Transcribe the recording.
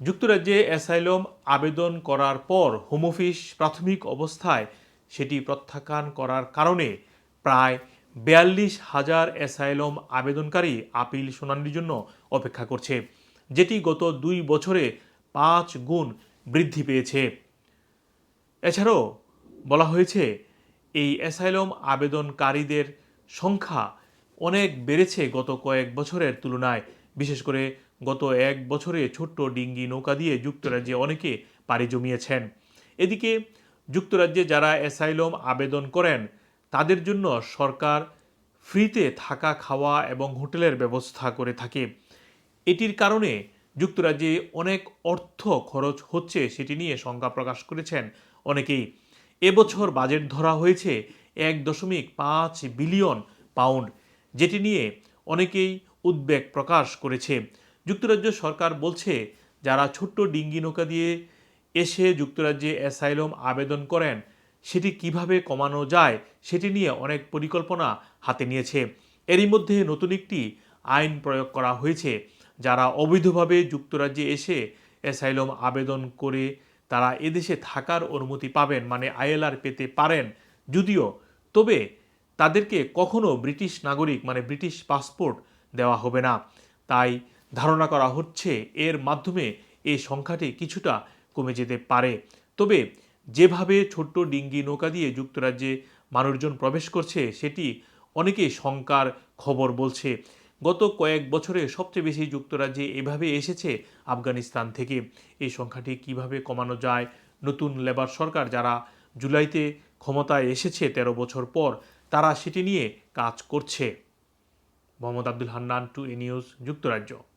যুক্তরাজ্যে অ্যাসাইলম আবেদন করার পর হোম অফিস প্রাথমিক অবস্থায় সেটি প্রত্যাখ্যান করার কারণে প্রায় বিয়াল্লিশ হাজার অ্যাসাইলম আবেদনকারী আপিল শুনানির জন্য অপেক্ষা করছে, যেটি গত দুই বছরে পাঁচ গুণ বৃদ্ধি পেয়েছে। এছাড়াও বলা হয়েছে, এই অ্যাসাইলম আবেদনকারীদের সংখ্যা অনেক বেড়েছে গত কয়েক বছরের তুলনায়, বিশেষ করে গত এক বছরে ছোট্ট ডিঙ্গি নৌকা দিয়ে যুক্তরাজ্যে অনেকে পাড়ি জমিয়েছেন। এদিকে, যুক্তরাজ্যে যারা অ্যাসাইলম আবেদন করেন, তাদের জন্য সরকার ফ্রিতে থাকা খাওয়া এবং হোটেলের ব্যবস্থা করে থাকে। এটির কারণে যুক্তরাজ্যে অনেক অর্থ খরচ হচ্ছে সেটি নিয়ে শঙ্কা প্রকাশ করেছেন অনেকেই। এবছর বাজেট ধরা হয়েছে এক দশমিক পাঁচ বিলিয়ন পাউন্ড, যেটি নিয়ে অনেকেই উদ্বেগ প্রকাশ করেছে। যুক্তরাজ্য সরকার বলছে, যারা ছোট্ট ডিঙ্গি নৌকা দিয়ে এসে যুক্তরাজ্যে অ্যাসাইলম আবেদন করেন, সেটি কীভাবে কমানো যায় সেটি নিয়ে অনেক পরিকল্পনা হাতে নিয়েছে। এরই মধ্যে নতুন একটি আইন প্রয়োগ করা হয়েছে, যারা অবৈধভাবে যুক্তরাজ্যে এসে অ্যাসাইলম আবেদন করে তারা এদেশে থাকার অনুমতি পাবেন মানে আইএলআর পেতে পারেন। যদিও, তবে তাদেরকে কখনো ব্রিটিশ নাগরিক মানে ব্রিটিশ পাসপোর্ট দেওয়া হবে না। তাই ধারণা করা হচ্ছে এর মাধ্যমে এই সংখ্যাটি কিছুটা কমে যেতে পারে। তবে যেভাবে ছোট্ট ডিঙ্গি নৌকা দিয়ে যুক্তরাজ্যে মানুষজন প্রবেশ করছে, সেটি অনেকেই শঙ্কার খবর বলছে। গত কয়েক বছরে সবচেয়ে বেশি যুক্তরাজ্যে এভাবে এসেছে আফগানিস্তান থেকে। এই সংখ্যাটি কীভাবে কমানো যায়? নতুন লেবার সরকার যারা জুলাইতে ক্ষমতায় এসেছে তেরো বছর পর, তারা সেটি নিয়ে কাজ করছে। Mohammad Abdul Hannan, two A news, যুক্তরাজ্য।